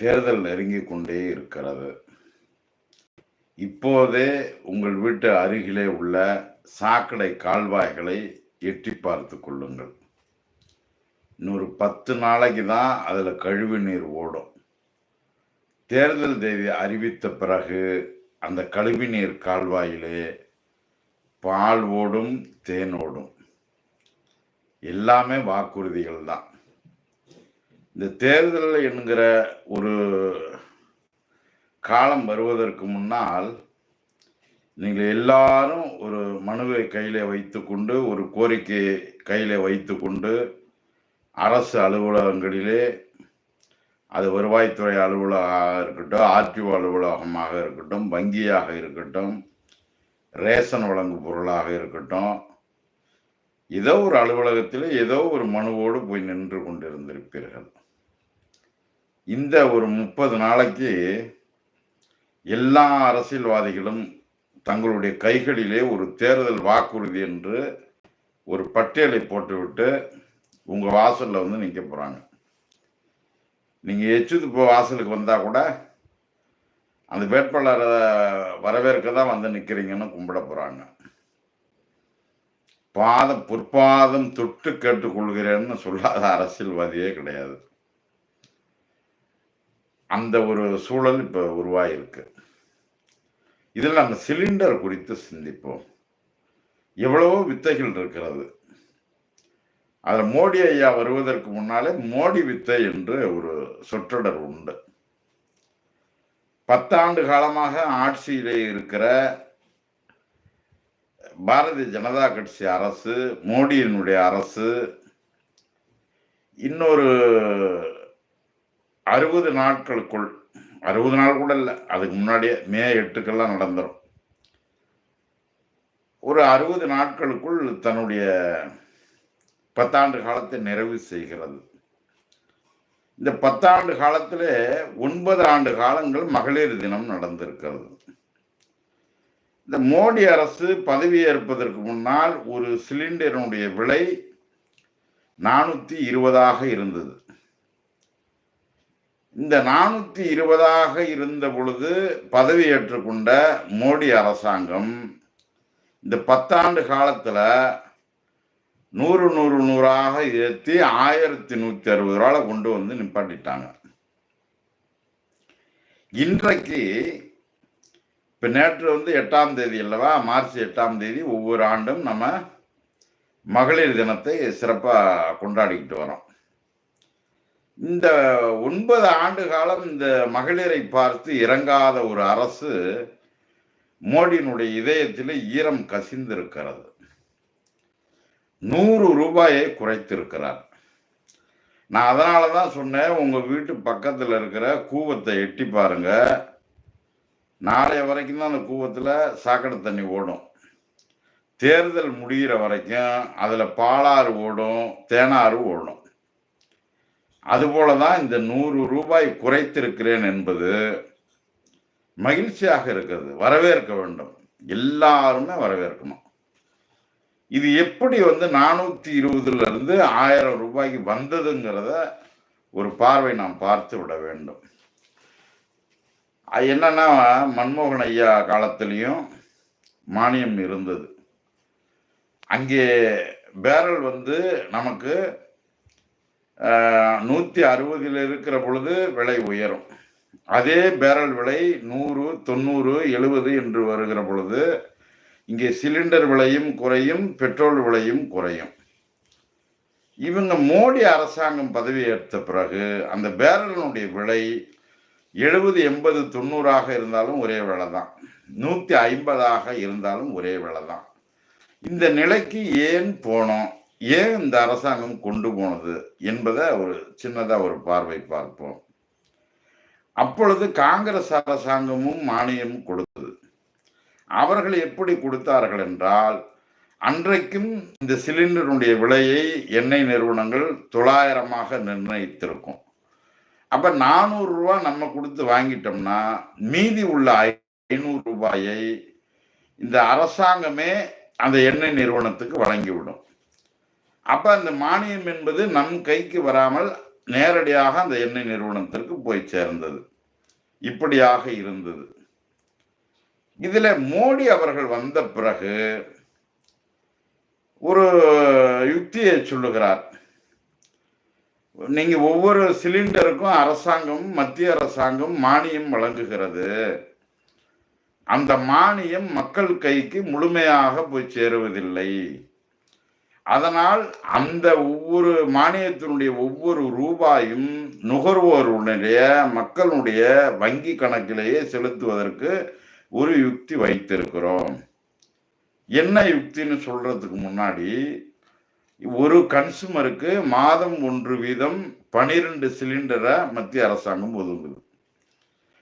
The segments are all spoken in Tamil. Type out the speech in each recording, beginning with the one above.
தேர்தல் நெருங்கிக் கொண்டே இருக்கிறது. இப்போதே உங்கள் வீட்டு அருகிலே உள்ள சாக்கடை கால்வாய்களை எட்டி பார்த்து கொள்ளுங்கள். இன்னொரு பத்து நாளைக்கு தான் அதில் கழிவு நீர் ஓடும். தேர்தல் தேதி அறிவித்த பிறகு அந்த கழிவு நீர் கால்வாயிலே பால் ஓடும் தேன் ஓடும். எல்லாமே வாக்குறுதிகள் தான். இந்த தேர்தல் என்கிற ஒரு காலம் வருவதற்கு முன்னால் நீங்கள் எல்லாரும் ஒரு மனுவை கையில வைத்துக்கொண்டு ஒரு கோரிக்கையை கையில் வைத்துக்கொண்டு அரசு அலுவலகங்களிலே அது வருவாய்த்துறை அலுவலகமாக இருக்கட்டும் ஆர்டிஓ அலுவலகமாக இருக்கட்டும் வங்கியாக இருக்கட்டும் ரேஷன் வழங்கு பொருளாக இருக்கட்டும் ஏதோ ஒரு அலுவலகத்தில் ஏதோ ஒரு மனுவோடு போய் நின்று கொண்டிருந்திருப்பீர்கள். இந்த ஒரு முப்பது நாளைக்கு எல்லா அரசியல்வாதிகளும் தங்களுடைய கைகளிலே ஒரு தேர்தல் வாக்குறுதி என்று ஒரு பட்டியலை போட்டுவிட்டு உங்கள் வாசலில் வந்து நிற்க போகிறாங்க நீங்கள் எச்சுது இப்போ வாசலுக்கு வந்தால் கூட அந்த வேட்பாளரை வரவேற்க தான் வந்து நிற்கிறீங்கன்னு கும்பிட போகிறாங்க பாதம் பொற்பாதம் தொட்டு கேட்டுக்கொள்கிறேன்னு சொல்லாத அரசியல்வாதியே கிடையாது. அந்த ஒரு சூழல் இப்போ உருவாயிருக்கு. இதில் நம்ம சிலிண்டர் குறித்து சிந்திப்போம். எவ்வளவோ வித்தைகள் இருக்கிறது. அதில் மோடி ஐயா வருவதற்கு முன்னாலே மோடி வித்தை என்று ஒரு சொற்றொடர் உண்டு. பத்தாண்டு காலமாக ஆட்சியிலே இருக்கிற பாரதிய ஜனதா கட்சி அரசு மோடியினுடைய அரசு இன்னொரு அறுபது நாட்களுக்குள் அறுபது நாள் கூட இல்லை அதுக்கு முன்னாடியே மே எட்டுக்கெல்லாம் நடந்துடும் ஒரு அறுபது நாட்களுக்குள் தன்னுடைய பத்தாண்டு காலத்தை நிறைவு செய்கிறது. இந்த பத்தாண்டு காலத்தில் ஒன்பது ஆண்டு காலங்கள் மகளிர் தினம் நடந்திருக்கிறது. இந்த மோடி அரசு பதவியேற்பதற்கு முன்னால் ஒரு சிலிண்டரினுடைய விலை நானூற்றி இருபதாக இருந்தது. இந்த நானூத்தி இருபதாக இருந்த பொழுது பதவி ஏற்றுக்கொண்ட மோடி அரசாங்கம் இந்த பத்தாண்டு காலத்துல நூறு நூறு நூறாக ஏற்றி ஆயிரத்தி நூத்தி அறுபது ரூபாய் கொண்டு வந்து நிப்பாட்டிட்டாங்க. இன்றைக்கு இப்ப நேற்று வந்து எட்டாம் தேதி அல்லவா? மார்ச் எட்டாம் தேதி ஒவ்வொரு ஆண்டும் நம்ம மகளிர் தினத்தை சிறப்பாக கொண்டாடிக்கிட்டு வரோம். இந்த ஒன்பது ஆண்டு காலம் இந்த மகளிரை பார்த்து இறங்காத ஒரு அரசு மோடியினுடைய இதயத்தில் ஈரம் கசிந்திருக்கிறது. நூறு ரூபாயை குறைத்திருக்கிறார். நான் அதனால தான் சொன்னேன் உங்கள் வீட்டு பக்கத்தில் இருக்கிற கூவத்தை எட்டி பாருங்க. நாளைய வரைக்கும் தான் அந்த கூவத்தில் சாக்கடை தண்ணி ஓடும். தேர்தல் முடிகிற வரைக்கும் அதில் பாலாறு ஓடும் தேனாறு ஓடும். அதுபோல தான் இந்த நூறு ரூபாய் குறைத்திருக்கிறேன் என்பது மகிழ்ச்சியாக இருக்கிறது. வரவேற்க வேண்டும். எல்லாருமே வரவேற்கணும். இது எப்படி வந்து நானூத்தி இருபதுல இருந்து ஆயிரம் ரூபாய்க்கு வந்ததுங்கிறத ஒரு பார்வை நாம் பார்த்து விட வேண்டும். அது என்னன்னா மன்மோகன் ஐயா காலத்திலையும் மானியம் இருந்தது. அங்கே பேரல் வந்து நமக்கு நூற்றி அறுபதில் இருக்கிற பொழுது விலை உயரும். அதே பேரல் விலை நூறு தொண்ணூறு எழுபது என்று வருகிற பொழுது இங்கே சிலிண்டர் விலையும் குறையும் பெட்ரோல் விலையும் குறையும். இவங்க மோடி அரசாங்கம் பதவியேற்ற பிறகு அந்த பேரலினுடைய விலை எழுபது எண்பது தொண்ணூறாக இருந்தாலும் ஒரே விலை தான். நூற்றி ஐம்பதாக இருந்தாலும் ஒரே விலை தான். இந்த நிலைக்கு ஏன் போனோம்? ஏன் இந்த அரசாங்கம் கொண்டு போனது என்பதை ஒரு சின்னதாக ஒரு பார்வை பார்ப்போம். அப்பொழுது காங்கிரஸ் அரசாங்கமும் மானியம் கொடுத்தது. அவர்கள் எப்படி கொடுத்தார்கள் என்றால் அன்றைக்கும் இந்த சிலிண்டருடைய விலையை எண்ணெய் நிறுவனங்கள் தொள்ளாயிரமாக நிர்ணயித்திருக்கும். அப்ப நானூறு ரூபா நம்ம கொடுத்து வாங்கிட்டோம்னா மீதி உள்ள ஐநூறு ரூபாயை இந்த அரசாங்கமே அந்த எண்ணெய் நிறுவனத்துக்கு வழங்கிவிடும். அப்ப அந்த மானியம் என்பது நம் கைக்கு வராமல் நேரடியாக அந்த எண்ணெய் நிறுவனத்திற்கு போய் சேர்ந்தது. இப்படியாக இருந்தது. இதில் மோடி அவர்கள் வந்த பிறகு ஒரு யுக்தியை சொல்லுகிறார். நீங்கள் ஒவ்வொரு சிலிண்டருக்கும் அரசாங்கம் மத்திய அரசாங்கம் மானியம் வழங்குகிறது. அந்த மானியம் மக்கள் கைக்கு முழுமையாக போய் சேருவதில்லை. அதனால் அந்த ஒவ்வொரு மானியத்தினுடைய ஒவ்வொரு ரூபாயும் நுகர்வோருடைய மக்களுடைய வங்கி கணக்கிலேயே செலுத்துவதற்கு ஒரு யுக்தி வைத்திருக்கிறோம். என்ன யுக்தின்னு சொல்றதுக்கு முன்னாடி ஒரு கன்சூமருக்கு மாதம் ஒன்று வீதம் பனிரெண்டு சிலிண்டரை மத்திய அரசாங்கம் ஒதுங்குது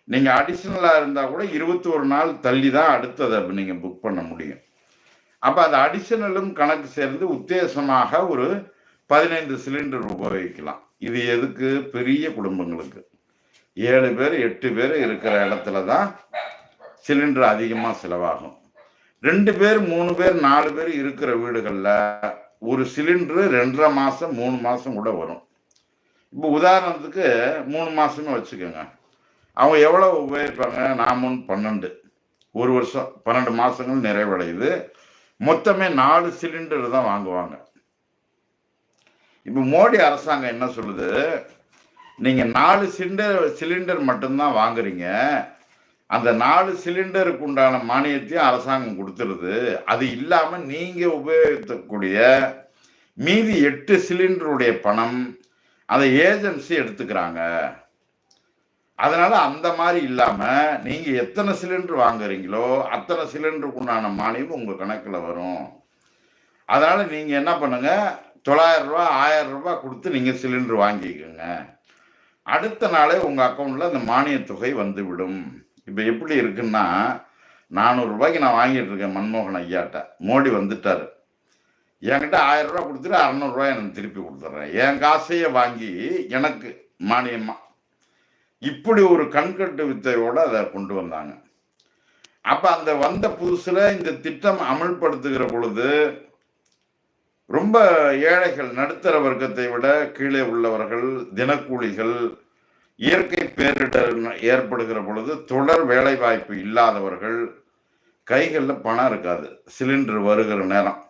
நீங்க அடிஷனலா இருந்தா கூட இருபத்தி ஒரு நாள் தள்ளி தான் அடுத்ததை நீங்க புக் பண்ண முடியும். அப்ப அந்த அடிஷனலும் கணக்கு சேர்ந்து உத்தேசமாக ஒரு பதினைந்து சிலிண்டர் உபயோகிக்கலாம் இது எதுக்கு? பெரிய குடும்பங்களுக்கு. ஏழு பேர் எட்டு பேர் இருக்கிற இடத்துல தான் சிலிண்டர் அதிகமாக செலவாகும். ரெண்டு பேர் மூணு பேர் நாலு பேர் இருக்கிற வீடுகளில் ஒரு சிலிண்டரு ரெண்டரை மாதம் மூணு மாதம் கூட வரும். இப்போ உதாரணத்துக்கு மூணு மாதமே வச்சுக்கோங்க. அவங்க எவ்வளோ உபயோகிப்பாங்க? நான் முன் பன்னெண்டு. ஒரு வருஷம் பன்னெண்டு மாதங்கள் நிறைவடையுது. மொத்தமே நாலு சிலிண்டர் தான் வாங்குவாங்க. இப்போ மோடி அரசாங்கம் என்ன சொல்லுது? நீங்கள் நாலு சிலிண்டர் சிலிண்டர் மட்டும்தான் வாங்குறீங்க. அந்த நாலு சிலிண்டருக்கு உண்டான மானியத்தையும் அரசாங்கம் கொடுத்துருது. அது இல்லாமல் நீங்கள் உபயோகிக்கக்கூடிய மீதி எட்டு சிலிண்டருடைய பணம் அதை ஏஜென்சி எடுத்துக்கிறாங்க. அதனால அந்த மாதிரி இல்லாம நீங்க எத்தனை சிலிண்டர் வாங்குறீங்களோ அத்தனை சிலிண்டருக்கு உண்டான மானியம் உங்க கணக்குல வரும். அதனால நீங்க என்ன பண்ணுங்க? தொள்ளாயிரம் ரூபாய் ஆயிரம் ரூபாய் கொடுத்து நீங்க சிலிண்டர் வாங்கிக்கோங்க. அடுத்த நாளே உங்க அக்கௌண்ட்ல அந்த மானிய தொகை வந்து விடும் இப்ப எப்படி இருக்குன்னா நானூறுரூபாய்க்கு நான் வாங்கிட்டு இருக்கேன் மன்மோகன் ஐயாட்ட. மோடி வந்துட்டாரு. என்கிட்ட ஆயிரம் ரூபாய் கொடுத்துட்டு அறநூறுரூவா எனக்கு திருப்பி கொடுத்துட்றேன். என் காசையே வாங்கி எனக்கு மானியமாக இப்படி ஒரு கண்கட்டு வித்தையோடு அதை கொண்டு வந்தாங்க. அப்போ அந்த வந்த புதுசில் இந்த திட்டம் அமல்படுத்துகிற பொழுது ரொம்ப ஏழைகள் நடுத்தர வர்க்கத்தை விட கீழே உள்ளவர்கள் தினக்கூலிகள் இயற்கை பேரிடர் ஏற்படுகிற பொழுது தொடர் வேலைவாய்ப்பு இல்லாதவர்கள் கைகளில் பணம் இருக்காது. சிலிண்டர் வருகிற நேரம்.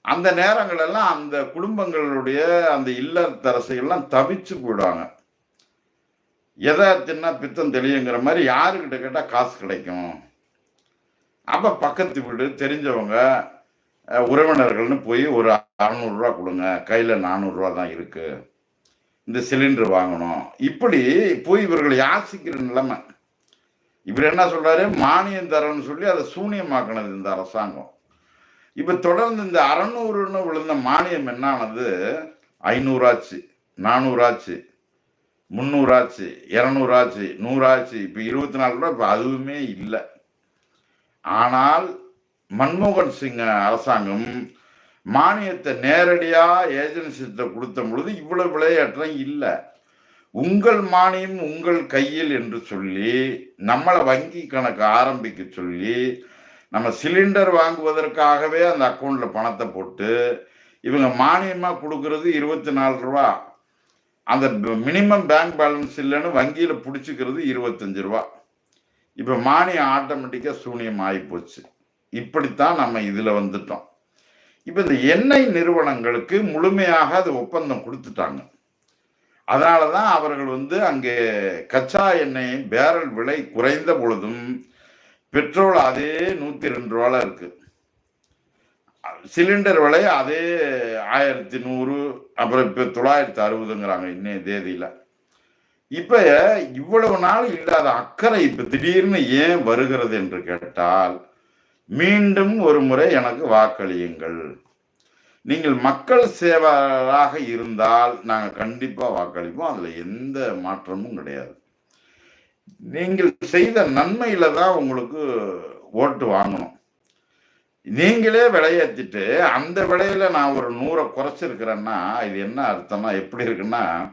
அந்த நேரங்களெல்லாம் அந்த குடும்பங்களுடைய அந்த இல்லத்தரசைகள்லாம் தவிச்சு போயிடுவாங்க. எதை தின்னா பித்தம் தெளியுங்கிற மாதிரி யாருக்கிட்ட கேட்டால் காசு கிடைக்கும். அப்போ பக்கத்து வீடு தெரிஞ்சவங்க உறவினர்கள்னு போய் ஒரு அறநூறுரூவா கொடுங்க. கையில் நானூறுரூவா தான் இருக்குது இந்த சிலிண்டர் வாங்கணும். இப்படி போய் இவர்கள் யாசிக்கிற நிலைமை. இவர் என்ன சொல்கிறாரு மானியம் தரேன்னு சொல்லி அதை சூனியமாக்கினது இந்த அரசாங்கம். இப்போ தொடர்ந்து இந்த அறநூறுன்னு விழுந்த மானியம் என்ன ஆனது ஐநூறாச்சு நானூறாச்சு முந்நூறாச்சு இரநூறாச்சு நூறாச்சு இப்போ இருபத்தி நாலு ரூபா இப்போ அதுவுமே இல்லை. ஆனால் மன்மோகன் சிங் அரசாங்கம் மானியத்தை நேரடியாக ஏஜென்சிட்ட கொடுத்த பொழுது இவ்வளவு விளையாட்டுலாம் இல்லை. உங்கள் மானியம் உங்கள் கையில் என்று சொல்லி நம்மளை வங்கி கணக்கு ஆரம்பிக்க சொல்லி நம்ம சிலிண்டர் வாங்குவதற்காகவே அந்த அக்கௌண்ட்டில் பணத்தை போட்டு இவங்க மானியமாக கொடுக்கறது இருபத்தி நாலு ரூபா. அந்த மினிமம் பேங்க் பேலன்ஸ் இல்லைன்னு வங்கியில் பிடிச்சிக்கிறது இருபத்தஞ்சு ரூபா. இப்போ மானியம் ஆட்டோமேட்டிக்காக சூனியம் ஆகிப்போச்சு இப்படித்தான் நம்ம இதில் வந்துட்டோம். இப்போ இந்த எண்ணெய் நிறுவனங்களுக்கு முழுமையாக அது ஒப்பந்தம் கொடுத்துட்டாங்க. அதனாலதான் அவர்கள் வந்து அங்கே கச்சா எண்ணெய் பேரல் விலை குறைந்த பொழுதும் பெட்ரோல் அதே நூற்றி ரெண்டு ரூபால இருக்குது சிலிண்டர் விலை அதே ஆயிரத்தி நூறு அப்புறம் இப்போ தொள்ளாயிரத்தி அறுபதுங்கிறாங்க இன்னைய தேதியில். இப்போ இவ்வளவு நாள் இல்லாத அக்கறை இப்போ திடீர்னு ஏன் வருகிறது என்று கேட்டால் மீண்டும் ஒரு முறை எனக்கு வாக்களியுங்கள். நீங்கள் மக்கள் சேவராக இருந்தால் நாங்கள் கண்டிப்பாக வாக்களிப்போம் அதில் எந்த மாற்றமும் கிடையாது. நீங்கள் செய்த நன்மையில் தான் உங்களுக்கு ஓட்டு வாங்கணும். நீங்களே விலையேற்றிட்டு அந்த விலையில நான் ஒரு நூறை குறைச்சிருக்கிறேன்னா இது என்ன அர்த்தம்னா எப்படி இருக்குன்னா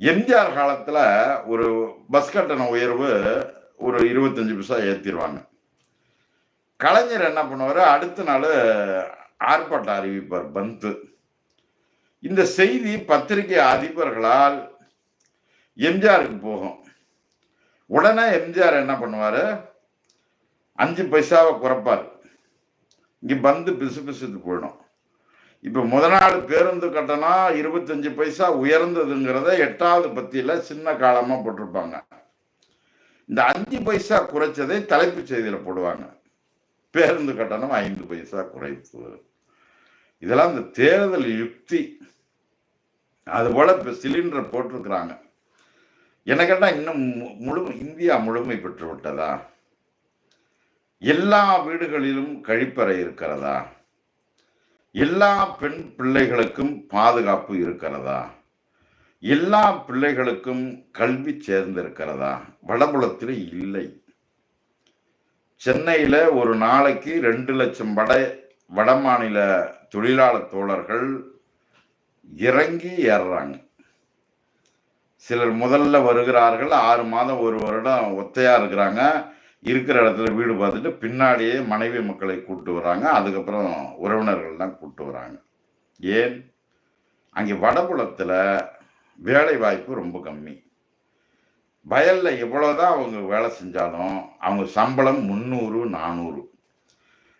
எம்ஜிஆர் காலத்துல ஒரு பஸ் கட்டண உயர்வு ஒரு இருபத்தஞ்சு பைசா ஏற்றிடுவாங்க கலைஞர் என்ன பண்ணுவார்? அடுத்த நாள் ஆர்ப்பாட்டம் அறிவிப்பார் பந்து. இந்த செய்தி பத்திரிகை அதிபர்களால் எம்ஜிஆருக்கு போகும். உடனே எம்ஜிஆர் என்ன பண்ணுவார்? அஞ்சு பைசாவை குறைப்பார். இங்கே பந்து பிசு பிசுத்து போயிடும். இப்போ முத நாள் பேருந்து கட்டணம் இருபத்தஞ்சு பைசா உயர்ந்ததுங்கிறத எட்டாவது பத்தியில் சின்ன காலமாக போட்டிருப்பாங்க. இந்த அஞ்சு பைசா குறைச்சதை தலைப்புச் செய்தியில் போடுவாங்க. பேருந்து கட்டணம் ஐந்து பைசா குறைப்பு. இதெல்லாம் இந்த தேர்தல் யுக்தி. அதுபோல் இப்போ சிலிண்டர் போட்டிருக்கிறாங்க. என்ன இன்னும் மு- முழு இந்தியா முழுமை பெற்று விட்டதா? எல்லா வீடுகளிலும் கழிப்பறை இருக்கிறதா? எல்லா பெண் பிள்ளைகளுக்கும் பாதுகாப்பு இருக்கிறதா? எல்லா பிள்ளைகளுக்கும் கல்வி சேர்ந்திருக்கிறதா? வடபுலத்தில் இல்லை. சென்னையில் ஒரு நாளைக்கு ரெண்டு லட்சம் வட வடமாநில தொழிலாளர் தோழர்கள் இறங்கி ஏறுறாங்க. சிலர் முதல்ல வருகிறார்கள் ஆறு மாதம் ஒரு வருடம் ஒத்தையாக இருக்கிறாங்க. இருக்கிற இடத்துல வீடு பார்த்துட்டு பின்னாடியே மனைவி மக்களை கூப்பிட்டு வராங்க அதுக்கப்புறம் உறவினர்கள்லாம் கூப்பிட்டு வராங்க ஏன்? அங்கே வடபுலத்தில் வேலை வாய்ப்பு ரொம்ப கம்மி. வயலில் எவ்வளோதான் அவங்க வேலை செஞ்சாலும் அவங்க சம்பளம் முந்நூறு நானூறு.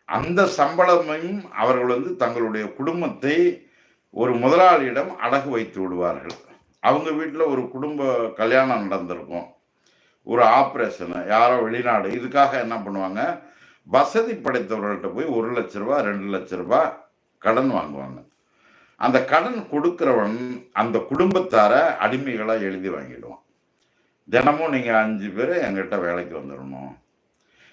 அந்த சம்பளமையும் அவர்கள் வந்து தங்களுடைய குடும்பத்தை ஒரு முதலாளியிடம் அடகு வைத்து விடுவார்கள். அவங்க வீட்டில் ஒரு குடும்ப கல்யாணம் நடந்திருக்கும். ஒரு ஆப்ரேஷனு யாரோ வெளிநாடு இதுக்காக என்ன பண்ணுவாங்க? வசதி படைத்தவர்கள்ட்ட போய் ஒரு லட்ச ரூபா ரெண்டு லட்ச ரூபா கடன் வாங்குவாங்க. அந்த கடன் கொடுக்குறவன் அந்த குடும்பத்தார அடிமைகளாக எழுதி வாங்கிடுவான். தினமும் நீங்கள் அஞ்சு பேர் எங்கிட்ட வேலைக்கு வந்துடணும்.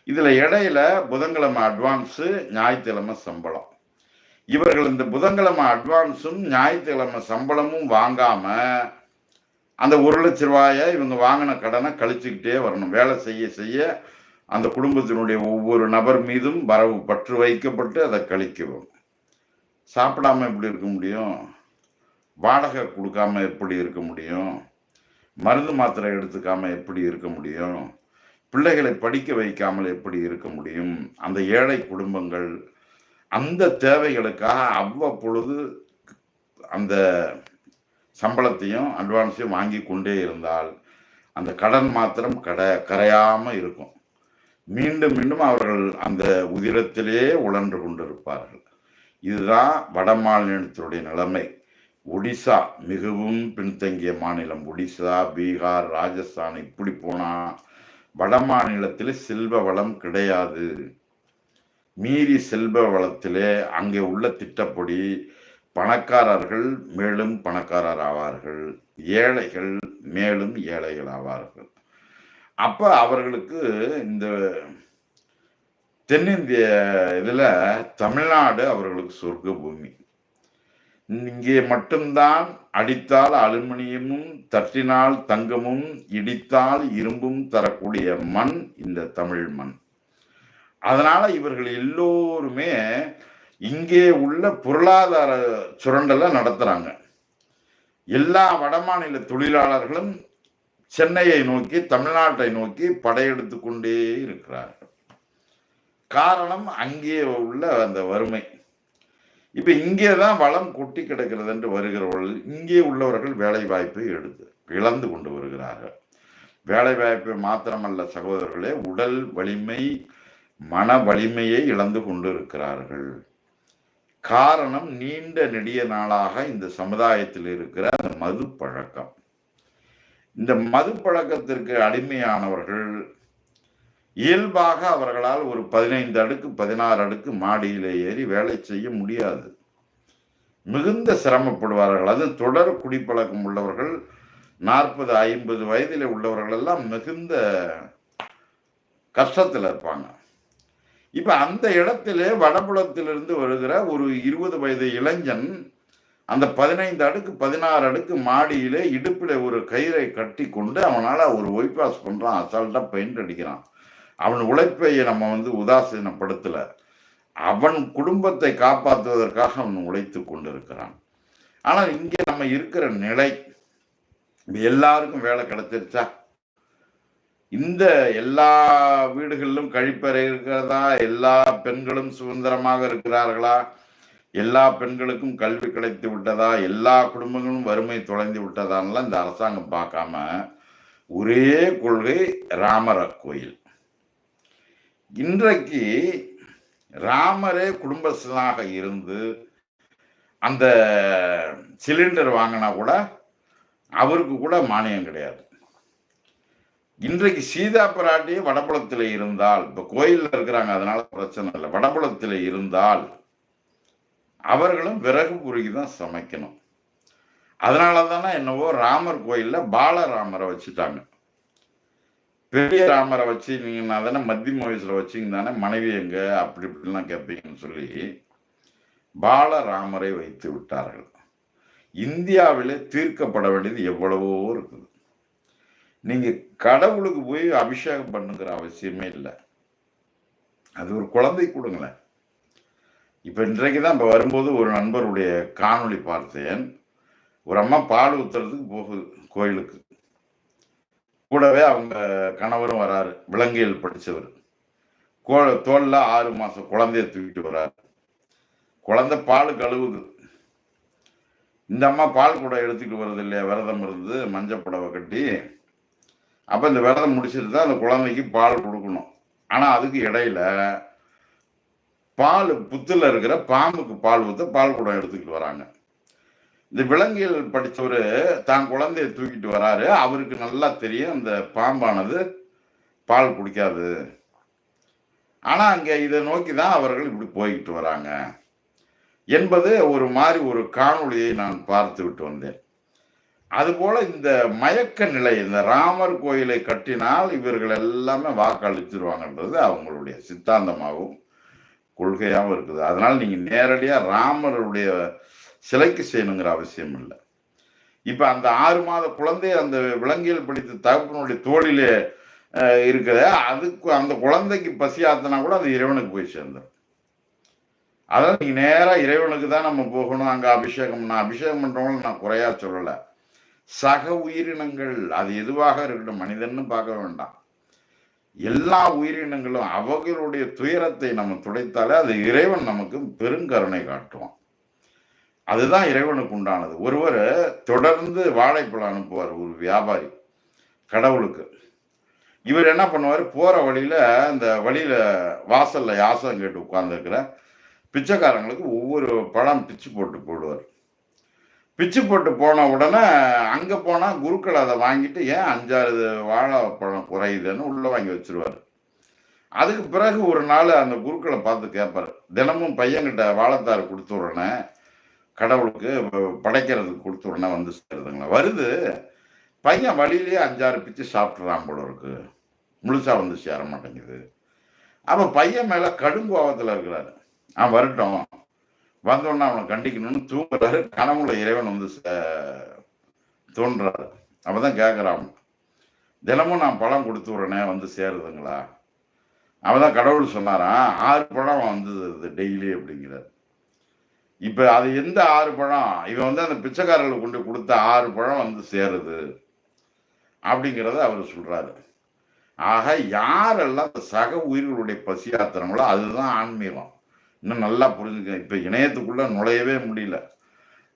இதில் இடையில புதன்கிழமை அட்வான்ஸு ஞாயிற்றுக்கிழமை சம்பளம். இவர்கள் இந்த புதன்கிழமை அட்வான்ஸும் ஞாயிற்றுக்கிழமை சம்பளமும் வாங்காமல் அந்த ஒரு லட்ச ரூபாயை இவங்க வாங்கின கடனை கழிச்சுக்கிட்டே வரணும். வேலை செய்ய செய்ய அந்த குடும்பத்தினுடைய ஒவ்வொரு நபர் மீதும் வரவு பற்று வைக்கப்பட்டு அதை கழிக்கவும் சாப்பிடாம எப்படி இருக்க முடியும்? வாடகை கொடுக்காம எப்படி இருக்க முடியும்? மருந்து மாத்திரை எடுத்துக்காம எப்படி இருக்க முடியும்? பிள்ளைகளை படிக்க வைக்காமல் எப்படி இருக்க முடியும்? அந்த ஏழை குடும்பங்கள் அந்த தேவைகளுக்காக அவ்வப்பொழுது அந்த சம்பளத்தையும் அட்வான்ஸையும் வாங்கி கொண்டே இருந்தால் அந்த கடன் மாத்திரம் கட கரையாமல் இருக்கும். மீண்டும் மீண்டும் அவர்கள் அந்த உதிரத்திலேயே உழன்று கொண்டிருப்பார்கள். இதுதான் வட மாநிலத்தினுடைய நிலைமை. ஒடிசா மிகவும் பின்தங்கிய மாநிலம். ஒடிசா பீகார் ராஜஸ்தான் இப்படி போனா வட மாநிலத்தில் செல்வ வளம் கிடையாது. மீறி செல்வ வளத்திலே அங்கே உள்ள திட்டப்படி பணக்காரர்கள் மேலும் பணக்காரர் ஆவார்கள் ஏழைகள் மேலும் ஏழைகள் ஆவார்கள் அப்போ அவர்களுக்கு இந்த தென்னிந்திய இதில் தமிழ்நாடு அவர்களுக்கு சொர்க்க பூமி இங்கே மட்டும்தான் அடித்தால் அலுமினியமும் தட்டினால் தங்கமும் இடித்தால் இரும்பும் தரக்கூடிய மண் இந்த தமிழ் மண். அதனால இவர்கள் எல்லோருமே இங்கே உள்ள பொருளாதார சுரண்டலை நடத்துகிறாங்க எல்லா வடமாநில தொழிலாளர்களும் சென்னையை நோக்கி தமிழ்நாட்டை நோக்கி படையெடுத்து கொண்டே இருக்கிறார்கள். காரணம் அங்கே உள்ள அந்த வறுமை. இப்போ இங்கே தான் வளம் கொட்டி கிடக்கிறது என்று வருகிறவர்கள் இங்கே உள்ளவர்கள் வேலை வாய்ப்பை எடுத்து இழந்து கொண்டு வருகிறார்கள். வேலை வாய்ப்பை மாத்திரமல்ல சகோதரர்களே உடல் வலிமை மன வலிமையை இழந்து கொண்டு இருக்கிறார்கள். காரணம் நீண்ட நெடிய நாளாக இந்த சமுதாயத்தில் இருக்கிற அந்த மது பழக்கம். இந்த மது பழக்கத்திற்கு அடிமையானவர்கள் இயல்பாக அவர்களால் ஒரு பதினைந்து அடுக்கு பதினாறு அடுக்கு மாடியிலே ஏறி வேலை செய்ய முடியாது. மிகுந்த சிரமப்படுவார்கள். அது தொடர் குடிப்பழக்கம் உள்ளவர்கள் நாற்பது ஐம்பது வயதில் உள்ளவர்கள் எல்லாம் மிகுந்த கஷ்டத்தில் இருப்பாங்க. இப்ப அந்த இடத்திலே வடபுலத்திலிருந்து வருகிற ஒரு இருபது வயது இளைஞன் அந்த பதினைந்து அடுக்கு பதினாறு அடுக்கு மாடியிலே இடுப்பில் ஒரு கயிறை கட்டி கொண்டு அவனால ஒரு ஒயிட் வாஷ் பண்றான் அசால்ட்டா பெயிண்ட் அடிக்கிறான். அவன் உழைப்பை நம்ம வந்து உதாசீனப்படுத்தல. அவன் குடும்பத்தை காப்பாற்றுவதற்காக அவன் உழைத்து கொண்டிருக்கிறான். ஆனால் இங்கே நம்ம இருக்கிற நிலை எல்லாருக்கும் வேலை கிடைச்சிருச்சா? இந்த எல்லா வீடுகளிலும் கழிப்பறை இருக்கிறதா? எல்லா பெண்களும் சுதந்திரமாக இருக்கிறார்களா? எல்லா பெண்களுக்கும் கல்வி கிடைத்து விட்டதா? எல்லா குடும்பங்களும் வறுமை தொலைந்து விட்டதான்லாம் இந்த அரசாங்கம் பார்க்காம ஒரே கொள்கை ராமர கோயில். இன்றைக்கு ராமரே குடும்பஸ்தனாக இருந்து அந்த சிலிண்டர் வாங்கினா கூட அவருக்கு கூட மானியம் கிடையாது. இன்றைக்கு சீதா பிராட்டி வடபுலத்தில் இருந்தால் இப்போ கோயிலில் இருக்கிறாங்க அதனால பிரச்சனை இல்லை. வடபுலத்தில் இருந்தால் அவர்களும் விறகு குறுகி தான் சமைக்கணும். அதனால தானே என்னவோ ராமர் கோயிலில் பாலராமரை வச்சுட்டாங்க. பெரிய ராமரை வச்சு நீங்க தானே மத்திய வயசுல வச்சிங்க தானே மனைவி எங்க? அப்படி இப்படிலாம் கேட்பீங்கன்னு சொல்லி பாலராமரை வைத்து விட்டார்கள். இந்தியாவிலே தீர்க்கப்பட வேண்டியது எவ்வளவோ இருக்குது. நீங்க கடவுளுக்கு போய் அபிஷேகம் பண்ணுங்கிற அவசியமே இல்லை. அது ஒரு குழந்தை கொடுங்களேன். இப்ப இன்றைக்கு தான் இப்ப வரும்போது ஒரு நண்பருடைய காணொளி பார்த்தேன். ஒரு அம்மா பால் ஊத்துறதுக்கு போகுது கோயிலுக்கு. கூடவே அவங்க கணவரும் வராரு. விலங்கியல் படிச்சவர். கோ தோல்ல ஆறு மாதம் குழந்தைய தூக்கிட்டு வராரு. குழந்தை பால் கழுவுது. இந்த அம்மா பால் கூட எடுத்துக்கிட்டு வர்றது இல்லையா விரதம் இருந்து மஞ்சள் புடவை கட்டி அப்போ இந்த விரதம் முடிச்சிட்டு தான் அந்த குழந்தைக்கு பால் கொடுக்கணும். ஆனால் அதுக்கு இடையில பால் புத்துல இருக்கிற பாம்புக்கு பால் ஊற்ற பால் குடம் எடுத்துக்கிட்டு வராங்க. இந்த விலங்கியல் படித்தவர் தான் குழந்தைய தூக்கிட்டு வராரு. அவருக்கு நல்லா தெரியும் அந்த பாம்பானது பால் குடிக்காது. ஆனால் அங்கே இதை நோக்கி தான் அவர்கள் இப்படி போய்கிட்டு வராங்க. என்பது ஒரு மாதிரி ஒரு காணொளியை நான் பார்த்து விட்டு வந்தேன். அதுபோல இந்த மயக்க நிலை இந்த ராமர் கோயிலை கட்டினால் இவர்கள் எல்லாமே வாக்களிச்சிருவாங்கன்றது அவங்களுடைய சித்தாந்தமாகவும் கொள்கையாகவும் இருக்குது. அதனால் நீங்கள் நேரடியாக ராமருடைய சிலைக்கு செய்யணுங்கிற அவசியம் இல்லை. இப்போ அந்த ஆறு மாத குழந்தை அந்த விலங்கியல் படித்த தகப்பனுடைய தோளிலே இருக்கிறத அதுக்கு அந்த குழந்தைக்கு பசி ஆத்தினா கூட அது இறைவனுக்கு போய் சேர்ந்துடும் அதெல்லாம் நீங்கள் நேராக இறைவனுக்கு தான் நம்ம போகணும். அங்கே அபிஷேகம் நான் அபிஷேகம் பண்ணுறவங்களும் நான் குறையா சொல்லலை. சக உயிரினங்கள் அது எதுவாக இருக்கட்டும் மனிதன்னு பார்க்க வேண்டாம். எல்லா உயிரினங்களும் அவர்களுடைய துயரத்தை நம்ம துடைத்தாலே அது இறைவன் நமக்கு பெருங்கருணை காட்டுவான். அதுதான் இறைவனுக்கு உண்டானது. ஒருவர் தொடர்ந்து வாழைப்பழம் அனுப்புவார் ஒரு வியாபாரி கடவுளுக்கு. இவர் என்ன பண்ணுவார்? போகிற வழியில் அந்த வழியில் வாசலில் யாசம் கேட்டு உட்கார்ந்துருக்கிற பிச்சைக்காரங்களுக்கு ஒவ்வொரு பழம் பிச்சு போட்டு போடுவார். பிச்சு போட்டு போன உடனே அங்கே போனால் குருக்கள் அதை வாங்கிட்டு ஏன் அஞ்சாறு வாழைப்பழம் குறையுதுன்னு உள்ளே வாங்கி வச்சிருவாரு. அதுக்கு பிறகு ஒரு நாள் அந்த குருக்களை பார்த்து கேட்பாரு தினமும் பையன்கிட்ட வாழைத்தாறு கொடுத்து விட்றேனே கடவுளுக்கு படைக்கிறதுக்கு கொடுத்து வந்து சேருதுங்களா? வருது. பையன் வழியிலேயே அஞ்சாறு பிச்சு சாப்பிட்றான் போல இருக்கு. முழுசா வந்து சேர மாட்டேங்குது. அப்போ பையன் மேலே கடும் கோபத்தில் இருக்கிறாரு. ஆ வரட்டும். வந்தோடனே அவனை கண்டிக்கணும்னு தூங்குறாரு. கனவுல இறைவன் வந்து தோன்றாரு. அவதான் கேட்குறான் தினமும் நான் பழம் கொடுத்து விட்றேனே வந்து சேருதுங்களா? அவதான் தான் கடவுள் சொன்னாரான் ஆறு பழம் வந்தது டெய்லி அப்படிங்கிறார். இப்போ அது எந்த ஆறு பழம்? இவன் வந்து அந்த பிச்சைக்காரர்களுக்கு கொண்டு கொடுத்த ஆறு பழம் வந்து சேருது அப்படிங்கிறத அவர் சொல்றாரு. ஆக யாரெல்லாம் அந்த சக உயிர்களுடைய பசியாத்திரங்களோ அதுதான் ஆன்மீகம். இன்னும் நல்லா புரிஞ்சுக்க. இப்போ இணையத்துக்குள்ளே நுழையவே முடியல.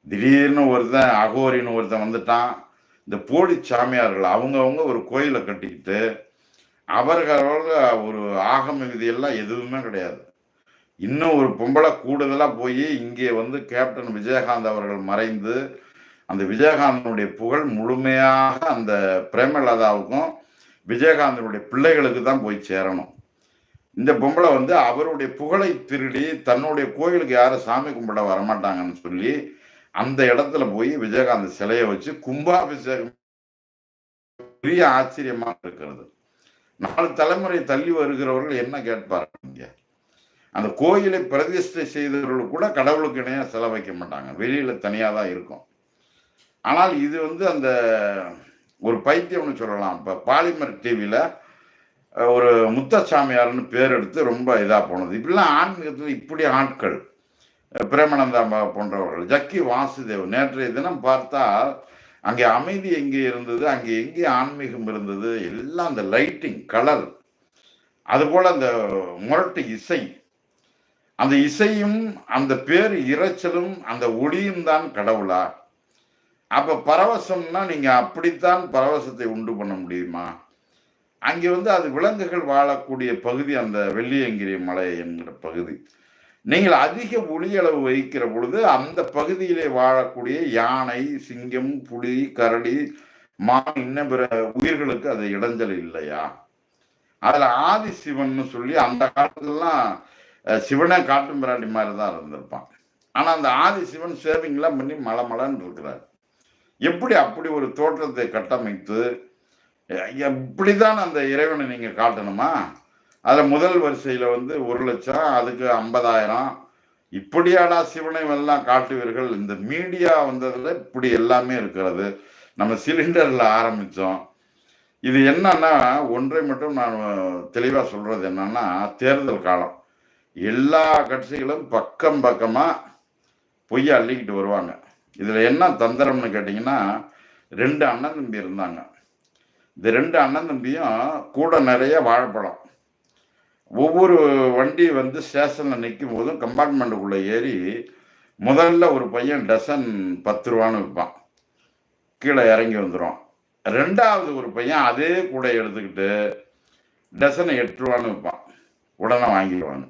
திடீர்னு ஒருத்தன் அகோரின்னு ஒருத்தன் வந்துட்டான். இந்த போலி சாமியார்கள் அவங்கவுங்க ஒரு கோயிலை கட்டிக்கிட்டு அவர்களோட ஒரு ஆகம விதியெல்லாம் எதுவுமே கிடையாது. இன்னும் ஒரு பொம்பளை கூடுதலாக போய் இங்கே வந்து கேப்டன் விஜயகாந்த் அவர்கள் மறைந்து அந்த விஜயகாந்தனுடைய புகழ் முழுமையாக அந்த பிரேமலதாவுக்கும் விஜயகாந்தனுடைய பிள்ளைகளுக்கு தான் போய் சேரணும். இந்த பொம்பளை வந்து அவருடைய புகழை திருடி தன்னுடைய கோயிலுக்கு யாரும் சாமி கும்பிட வரமாட்டாங்கன்னு சொல்லி அந்த இடத்துல போய் விஜயகாந்த் சிலையை வச்சு கும்பாபிஷேகம் பெரிய ஆச்சரியமாக இருக்கிறது. நாலு தலைமுறை தள்ளி வருகிறவர்கள் என்ன கேட்பார்கள் அந்த கோயிலை பிரதிஷ்டை செய்தவர்கள் கூட கடவுளுக்கு இணையாக செல வைக்க மாட்டாங்க. வெளியில தனியாக தான் இருக்கும். ஆனால் இது வந்து அந்த ஒரு பைத்தியம்னு சொல்லலாம். இப்போ பாலிமர் டிவியில் ஒரு முத்தசாமியார்னு பேர் எடுத்து ரொம்ப இதாக போனது. இப்படிலாம் ஆன்மீகத்தில் இப்படி ஆட்கள் பிரேமனந்தா போன்றவர்கள் ஜக்கி வாசுதேவ் நேற்றைய தினம் பார்த்தா அங்கே அமைதி எங்கே இருந்தது அங்கே எங்கே ஆன்மீகம் இருந்தது எல்லாம் அந்த லைட்டிங் கலர் அதுபோல் அந்த முரட்டு இசை. அந்த இசையும் அந்த பேர் இரைச்சலும் அந்த ஒளியும் தான் கடவுளா? அப்போ பரவசம்னா நீங்கள் அப்படித்தான் பரவசத்தை உண்டு பண்ண முடியுமா? அங்கே வந்து அது விலங்குகள் வாழக்கூடிய பகுதி அந்த வெள்ளியங்கிரி மலை என்கிற பகுதி. நீங்கள் அதிக ஒளியளவு வைக்கிற பொழுது அந்த பகுதியிலே வாழக்கூடிய யானை சிங்கம் புலி கரடி மான் இன்ன பிற உயிர்களுக்கு அது இடைஞ்சல் இல்லையா? அதில் ஆதி சிவன் சொல்லி அந்த காலத்துலலாம் சிவனே காட்டும் பிராண்டி மாதிரி தான் இருந்திருப்பான். ஆனால் அந்த ஆதி சிவன் சேவிங்லாம் பண்ணி மலை மலைன்னு இருக்கிறார். எப்படி அப்படி ஒரு தோற்றத்தை கட்டமைத்து இப்படிதான் எப்படிதான் அந்த இறைவனை நீங்க காட்டணுமா? அதுல முதல் வரிசையில வந்து ஒரு லட்சம் அதுக்கு ஐம்பதாயிரம். இப்படியாடா சிவனை எல்லாம் காட்டுவீர்கள்? இந்த மீடியா வந்ததுல இப்படி எல்லாமே இருக்கிறது. நம்ம சிலிண்டர்ல ஆரம்பிச்சோம். இது என்னன்னா ஒன்றை மட்டும் நான் தெளிவா சொல்றது என்னன்னா தேர்தல் காலம். எல்லா கட்சிகளும் பக்கம் பக்கமா பொய்யை அள்ளிக்கிட்டு வருவாங்க. இதுல என்ன தந்திரம்னு கேட்டிங்கன்னா ரெண்டு அண்ணன் தம்பி இருந்தாங்க. இந்த ரெண்டு அண்ணன் தம்பியும் கூட நிறைய வாழைப்பழம். ஒவ்வொரு வண்டி வந்து ஸ்டேஷனில் நிற்கும் போதும் கம்பார்ட்மெண்ட்டுக்குள்ளே ஏறி முதல்ல ஒரு பையன் டசன் பத்து ரூபான்னு விற்பான். கீழே இறங்கி வந்துடும் ரெண்டாவது ஒரு பையன் அதே கூட எடுத்துக்கிட்டு டசனை எட்டு ரூபான்னு விற்பான். உடனே வாங்கிடுவான்னு.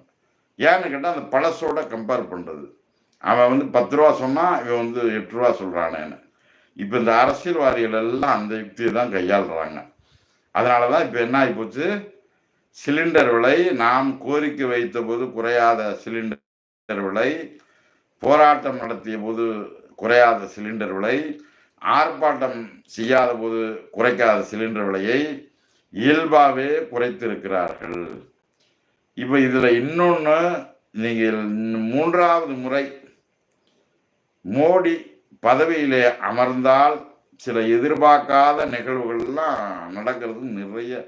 ஏன்னு கேட்டால் அந்த பழசோட கம்பேர் பண்ணுறது அவன் வந்து பத்து ரூபா சொன்னால் இவன் வந்து எட்டு ரூபா சொல்கிறானேன்னு இப்போ இந்த அரசியல்வாதிகள் எல்லாம் அந்த யுக்தியை தான் கையாளுறாங்க. அதனால தான் இப்போ என்ன ஆகிப்போச்சு சிலிண்டர் விலை நாம் கோரிக்கை வைத்த போது குறையாத சிலிண்டர் விலை போராட்டம் நடத்திய போது குறையாத சிலிண்டர் விலை ஆர்ப்பாட்டம் செய்யாத போது குறைக்காத சிலிண்டர் விலையை இயல்பாகவே குறைத்திருக்கிறார்கள். இப்போ இதில் இன்னொன்று நீங்கள் மூன்றாவது முறை மோடி பதவியிலே அமர்ந்தால் சில எதிர்பார்க்காத நிகழ்வுகள்லாம் நடக்கிறது நிறைய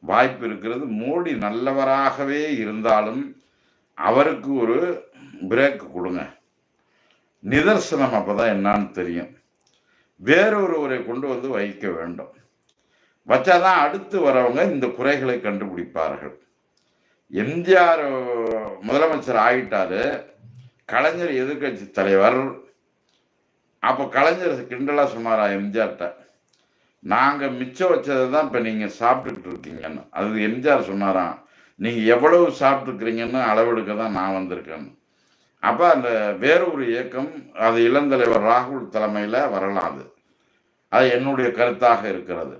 வாய்ப்பு இருக்கிறது. மோடி நல்லவராகவே இருந்தாலும் அவருக்கு ஒரு பிரேக் கொடுங்க. நிதர்சனம் அப்பதான் என்னன்னு தெரியும். வேறொருவரை கொண்டு வந்து வைக்க வேண்டும். வச்சாதான் அடுத்து வரவங்க இந்த குறைகளை கண்டுபிடிப்பார்கள். எம்ஜிஆர் முதலமைச்சர் ஆகிட்டாரு. கலைஞர் எதிர்க்கட்சி தலைவர் அப்போ கலைஞர் கிண்டலாக சொன்னாரா எம்ஜிஆர்கிட்ட? நாங்கள் மிச்சம் வச்சதை தான் இப்போ நீங்கள் சாப்பிட்டுக்கிட்டு இருக்கீங்கன்னு. அது எம்ஜிஆர் சொன்னாராம் நீங்கள் எவ்வளவு சாப்பிட்ருக்கிறீங்கன்னு அளவெடுக்க தான் நான் வந்திருக்கேன்னு அப்போ அந்த வேறு ஒரு இயக்கம் அது இளந்தலைவர் ராகுல் தலைமையில் வரலாம் அது. அது என்னுடைய கருத்தாக இருக்கிறது.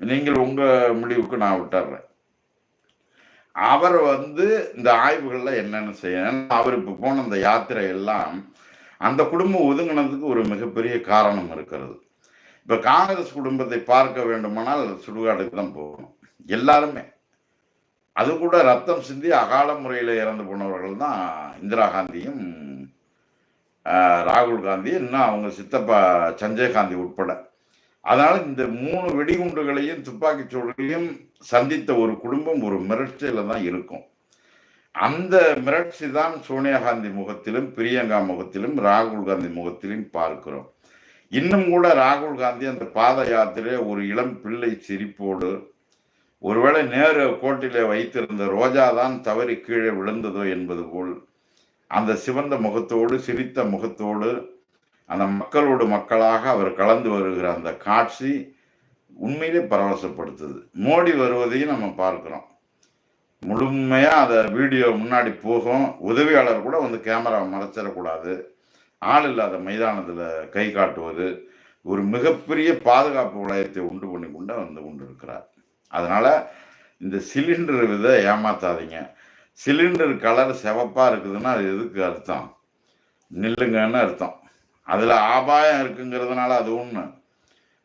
நீங்கள் உங்கள் முடிவுக்கு நான் விட்டுறேன். அவர் வந்து இந்த ஆய்வுகளில் என்னென்ன செய்யணும் அவர் இப்போ போன அந்த யாத்திரை எல்லாம் அந்த குடும்பம் ஒதுங்கினதுக்கு ஒரு மிகப்பெரிய காரணம் இருக்கிறது. இப்போ காங்கிரஸ் குடும்பத்தை பார்க்க வேண்டுமானால் சுடுகாட்டுக்கு தான் போகணும். எல்லாருமே. அது கூட ரத்தம் சிந்தி அகால முறையில் இறந்து போனவர்கள் தான் இந்திரா காந்தியும் ராகுல் காந்தி இன்னும் அவங்க சித்தப்பா சஞ்சய் காந்தி உட்பட. அதனால் இந்த மூணு வெடிகுண்டுகளையும் துப்பாக்கிச்சூடுகளையும் சந்தித்த ஒரு குடும்பம் ஒரு மிரட்சியில் தான் இருக்கும். அந்த மிரட்சி தான் சோனியா காந்தி முகத்திலும் பிரியங்கா முகத்திலும் ராகுல் காந்தி முகத்திலும் பார்க்கிறோம். இன்னும் கூட ராகுல் காந்தி அந்த பாத யாத்திரையை ஒரு இளம் பிள்ளை சிரிப்போடு ஒருவேளை நேரு கோட்டிலே வைத்திருந்த ரோஜா தான் தவறி கீழே விழுந்ததோ என்பது போல் அந்த சிவந்த முகத்தோடு சிரித்த முகத்தோடு அந்த மக்களோடு மக்களாக அவர் கலந்து வருகிற அந்த காட்சி உண்மையிலே பரவசப்படுத்துது. மோடி வருவதையும் நம்ம பார்க்கிறோம். முழுமையாக அதை வீடியோ முன்னாடி போகும். உதவியாளர் கூட வந்து கேமரா மறைச்சிடக்கூடாது. ஆள் இல்லாத மைதானத்தில் கை காட்டுவது ஒரு மிகப்பெரிய பாதுகாப்பு வளையத்தை உண்டு பண்ணி கொண்டு வந்து கொண்டிருக்கிறார். அதனால் இந்த சிலிண்டர் இதை ஏமாத்தாதீங்க. சிலிண்டர் கலர் செவப்பாக இருக்குதுன்னா அது எதுக்கு அர்த்தம்? நில்லுங்கன்னு அர்த்தம். அதில் ஆபாயம் இருக்குங்கிறதுனால அது ஒன்று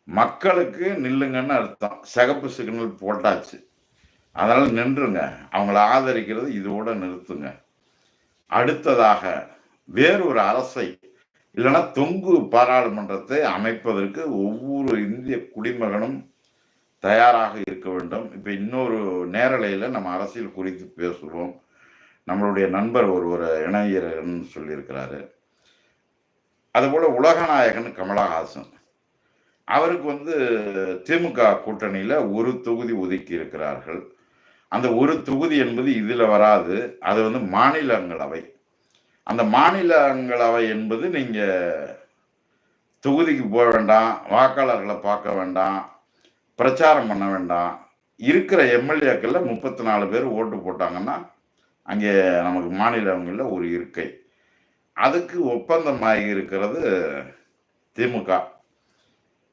மக்களுக்கு நில்லுங்கன்னு அர்த்தம். சிகப்பு சிக்னல் போட்டாச்சு. அதனால் நின்றுங்க. அவங்கள ஆதரிக்கிறது இதோட நிறுத்துங்க. அடுத்ததாக வேறொரு அரசை இல்லைன்னா தொங்கு பாராளுமன்றத்தை அமைப்பதற்கு ஒவ்வொரு இந்திய குடிமகனும் தயாராக இருக்க வேண்டும். இப்போ இன்னொரு நேரலையில் நம்ம அரசியல் குறித்து பேசுவோம். நம்மளுடைய நண்பர் ஒருவர் இணையர்னு சொல்லியிருக்கிறாரு. அதுபோல் உலகநாயகன் கமலஹாசன். அவருக்கு வந்து திமுக கூட்டணியில் ஒரு தொகுதி ஒதுக்கி இருக்கிறார்கள். அந்த ஒரு தொகுதி என்பது இதில் வராது. அது வந்து மாநிலங்களவை. அந்த மாநிலங்களவை என்பது நீங்க தொகுதிக்கு போக வேண்டாம் வாக்காளர்களை பார்க்க வேண்டாம் பிரச்சாரம் பண்ண வேண்டாம். இருக்கிற எம்எல்ஏக்கள்ல முப்பத்தி நாலு பேர் ஓட்டு போட்டாங்கன்னா அங்கே நமக்கு மாநிலங்களில் ஒரு இருக்கை. அதுக்கு ஒப்பந்தமாகி இருக்கிறது திமுக.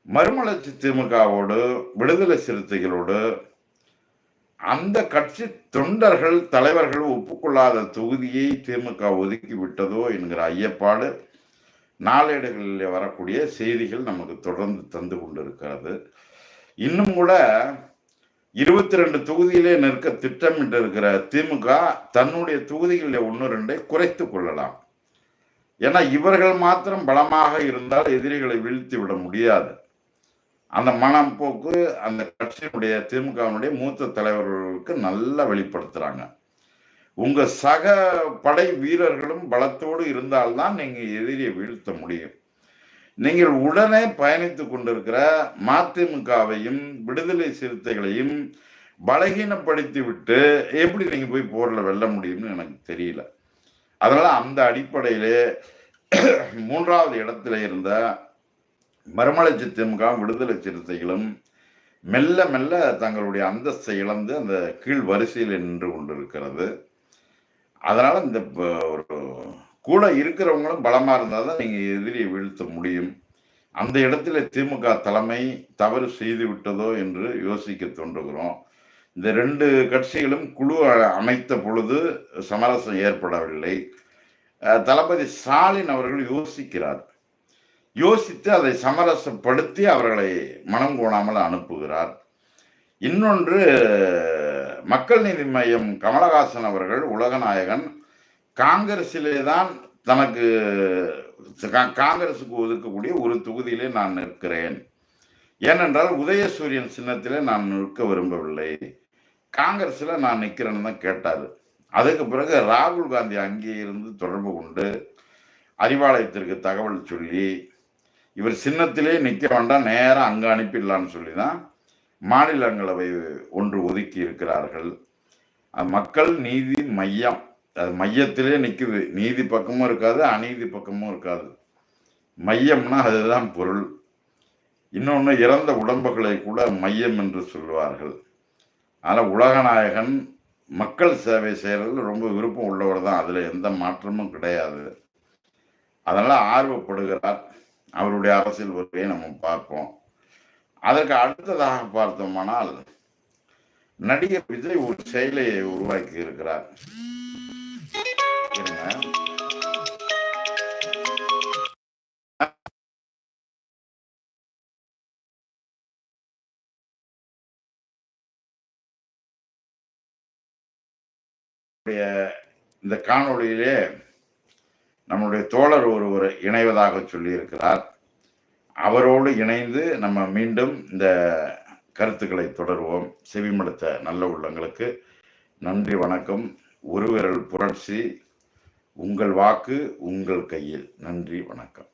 மறுமலர்ச்சி திமுகவோடு விடுதலை சிறுத்தைகளோடு அந்த கட்சி தொண்டர்கள் தலைவர்கள் ஒப்புக்கொள்ளாத தொகுதியை திமுக ஒதுக்கி விட்டதோ என்கிற ஐயப்பாடு நாளேடுகளில் வரக்கூடிய செய்திகள் நமக்கு தொடர்ந்து தந்து கொண்டிருக்கிறது. இன்னும் கூட இருபத்தி ரெண்டு தொகுதியிலே நிற்க திட்டமிட்டு இருக்கிற திமுக தன்னுடைய தொகுதிகளில் ஒன்று ரெண்டை குறைத்து கொள்ளலாம். ஏன்னா இவர்கள் மாத்திரம் பலமாக இருந்தால் எதிரிகளை வீழ்த்தி விட முடியாது. அந்த மனம் போக்கு அந்த கட்சியினுடைய திமுகவினுடைய மூத்த தலைவர்களுக்கு நல்லா வெளிப்படுத்துகிறாங்க உங்கள் சக படை வீரர்களும் பலத்தோடு இருந்தால்தான் நீங்கள் எதிரியை வீழ்த்த முடியும். நீங்கள் உடனே பயணித்து கொண்டிருக்கிற மதிமுகவையும் விடுதலை சிறுத்தைகளையும் பலகீனப்படுத்தி விட்டு எப்படி நீங்கள் போய் போரில் வெல்ல முடியும்னு எனக்கு தெரியல. அதனால் அந்த அடிப்படையிலே மூன்றாவது இடத்துல இருந்த மறுமலர்ச்சி திமுக விடுதலை சிறுத்தைகளும் மெல்ல மெல்ல தங்களுடைய அந்தஸ்தை இழந்து அந்த கீழ் வரிசையில் நின்று கொண்டிருக்கிறது. அதனால் இந்த ஒரு கூட இருக்கிறவங்களும் பலமாக இருந்தால் தான் நீங்கள் எதிரியை வீழ்த்த முடியும். அந்த இடத்துல திமுக தலைமை தவறு செய்து விட்டதோ என்று யோசிக்க தோன்றுகிறோம். இந்த ரெண்டு கட்சிகளும் குழு அ- அமைத்த பொழுது சமரசம் ஏற்படவில்லை. தளபதி ஸ்டாலின் அவர்கள் யோசிக்கிறார். யோசித்து அதை சமரசப்படுத்தி அவர்களை மனம் கோணாமல் அனுப்புகிறார். இன்னொன்று மக்கள் நீதி மையம் கமலஹாசன் அவர்கள் உலகநாயகன் காங்கிரஸிலே தான் தனக்கு காங்கிரஸுக்கு காங்கிரசுக்கு ஒதுக்கக்கூடிய ஒரு தொகுதியிலே நான் நிற்கிறேன். ஏனென்றால் உதயசூரியன் சின்னத்திலே நான் நிற்க விரும்பவில்லை. காங்கிரஸில் நான் நிற்கிறேன்னு தான் கேட்டார். அதுக்கு பிறகு ராகுல் காந்தி அங்கே இருந்து தொடர்பு கொண்டு அறிவாலயத்திற்கு தகவல் சொல்லி இவர் சின்னத்திலே நிற்க வேண்டாம் நேரா அங்க அனுப்பிடலான்னு சொல்லி தான் மாநிலங்களவை ஒன்று ஒதுக்கி இருக்கிறார்கள். அது மக்கள் நீதி மையம். அது மையத்திலே நிற்குது நீதி பக்கமும் இருக்காது அநீதி பக்கமும் இருக்காது. மையம்னா அதுதான் பொருள். இன்னொன்று இறந்த உடம்புகளை கூட மையம் என்று சொல்லுவார்கள். ஆனால் உலகநாயகன் மக்கள் சேவை செய்கிறதுல ரொம்ப விருப்பம் உள்ளவர் தான். அதில் எந்த மாற்றமும் கிடையாது. அதனால் ஆர்வப்படுகிறார். அவருடைய அரசியல் வருகையை நம்ம பார்ப்போம். அதற்கு அடுத்ததாக பார்த்தோமானால் நடிகர் விஜய் ஒரு செயலியை உருவாக்கி இருக்கிறார். இந்த காணொளியிலே நம்முடைய தோழர் ஒருவர் இணைவதாக சொல்லியிருக்கிறார். அவரோடு இணைந்து நம்ம மீண்டும் இந்த கருத்துக்களை தொடருவோம். செவிமடுத்த நல்ல உள்ளங்களுக்கு நன்றி வணக்கம். ஒருவிரல் புரட்சி. உங்கள் வாக்கு உங்கள் கையில். நன்றி வணக்கம்.